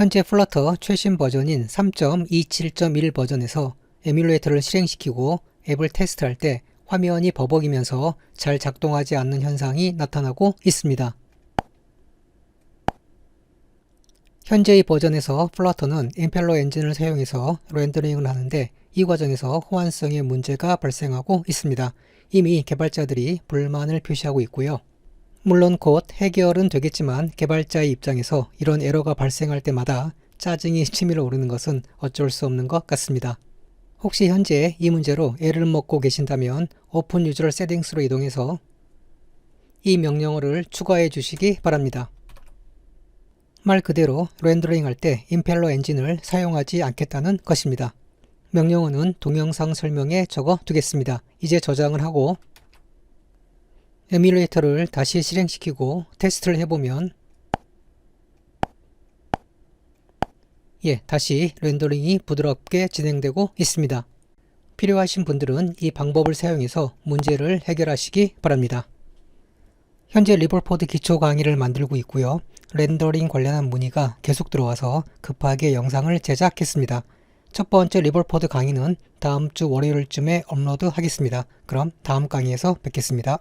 현재 플러터 최신 버전인 3.27.1 버전에서 에뮬레이터를 실행시키고 앱을 테스트할 때 화면이 버벅이면서 잘 작동하지 않는 현상이 나타나고 있습니다. 현재의 버전에서 플러터는 임펠러 엔진을 사용해서 렌더링을 하는데 이 과정에서 호환성에 문제가 발생하고 있습니다. 이미 개발자들이 불만을 표시하고 있고요. 물론 곧 해결은 되겠지만 개발자의 입장에서 이런 에러가 발생할 때마다 짜증이 치밀어 오르는 것은 어쩔 수 없는 것 같습니다. 혹시 현재 이 문제로 애를 먹고 계신다면 오픈 유저 세팅스로 이동해서 이 명령어를 추가해 주시기 바랍니다. 말 그대로 렌더링 할 때 임펠러 엔진을 사용하지 않겠다는 것입니다. 명령어는 동영상 설명에 적어 두겠습니다. 이제 저장을 하고 에뮬레이터를 다시 실행시키고 테스트를 해보면 예, 다시 렌더링이 부드럽게 진행되고 있습니다. 필요하신 분들은 이 방법을 사용해서 문제를 해결하시기 바랍니다. 현재 리볼포드 기초 강의를 만들고 있고요. 렌더링 관련한 문의가 계속 들어와서 급하게 영상을 제작했습니다. 첫 번째 리볼포드 강의는 다음 주 월요일쯤에 업로드 하겠습니다. 그럼 다음 강의에서 뵙겠습니다.